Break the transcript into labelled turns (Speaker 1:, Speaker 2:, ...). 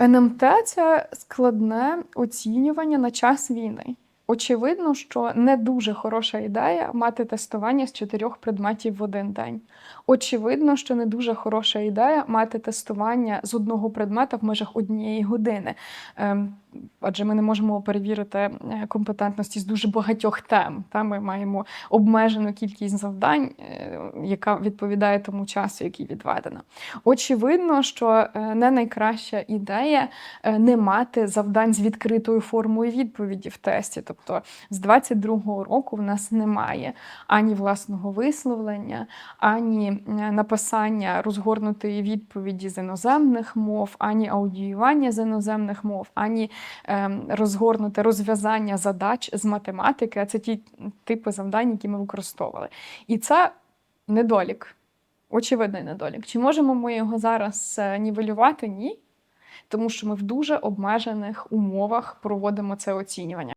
Speaker 1: НМТ це складне оцінювання на час війни. Очевидно, що не дуже хороша ідея мати тестування з чотирьох предметів в один день. Очевидно, що не дуже хороша ідея мати тестування з одного предмета в межах однієї години. Адже ми не можемо перевірити е, компетентності з дуже багатьох тем. Та ми маємо обмежену кількість завдань, е, яка відповідає тому часу, який відведено. Очевидно, що е, не найкраща ідея не мати завдань з відкритою формою відповіді в тесті. Тобто з 22-го року в нас немає ані власного висловлення, ані написання розгорнутої відповіді з іноземних мов, ані аудіювання з іноземних мов, ані розгорнуте розв'язання задач з математики. А це ті типи завдань, які ми використовували. І це недолік. Очевидний недолік. Чи можемо ми його зараз е, нівелювати? Ні. Тому що ми в дуже обмежених умовах проводимо це оцінювання.